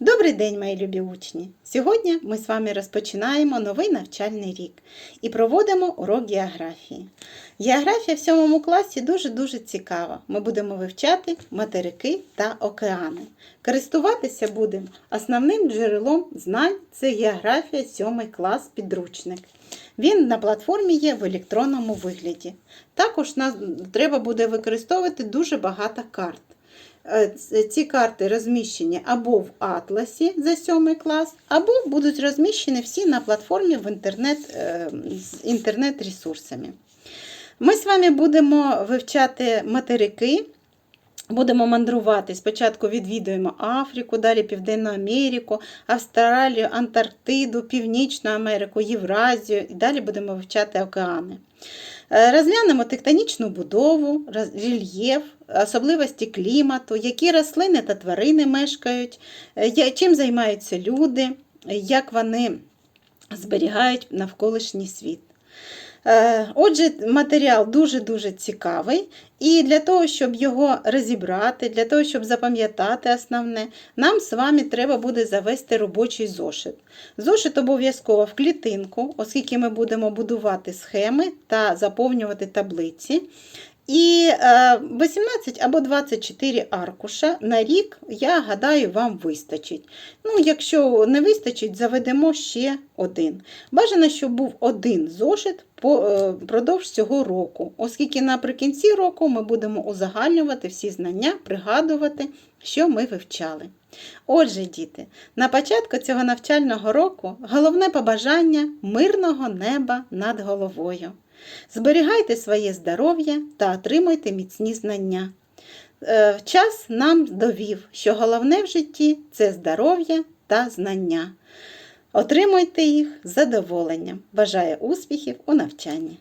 Добрий день, мої любі учні! Сьогодні ми з вами розпочинаємо новий навчальний рік і проводимо урок географії. Географія в 7 класі дуже-дуже цікава. Ми будемо вивчати материки та океани. Користуватися будемо основним джерелом знань це географія 7 клас підручник. Він на платформі є в електронному вигляді. Також нам треба буде використовувати дуже багато карт. Е, ці карти розміщені або в атласі за 7 клас, або будуть розміщені всі на платформі в інтернет, е, з інтернет-ресурсами. Ми з вами будемо вивчати материки. Будемо мандрувати. Спочатку відвідуємо Африку, далі Південну Америку, Австралію, Антарктиду, Північну Америку, Євразію і далі будемо вивчати океани. Е, Розглянемо тектонічну будову, рельєф, особливості клімату, які рослини та тварини мешкають, е, чим займаються люди, як вони зберігають навколишній світ. Е, Отже, матеріал дуже-дуже цікавий, і для того, щоб його розібрати, для того, щоб запам'ятати основне, нам з вами треба буде завести робочий зошит. Зошит обов'язково в клітинку, оскільки ми будемо будувати схеми та заповнювати таблиці. І е, 18 або 24 аркуша на рік, я гадаю, вам вистачить. Ну, якщо не вистачить, заведемо ще один. Бажано, щоб був один зошит е, впродовж цього року, оскільки наприкінці року ми будемо узагальнювати всі знання, пригадувати, що ми вивчали. Отже, діти, на початку цього навчального року головне побажання мирного неба над головою. Зберігайте своє здоров'я та отримуйте міцні знання. Е, Час нам довів, що головне в житті це здоров'я та знання. Отримуйте їх з задоволенням. Бажаю успіхів у навчанні!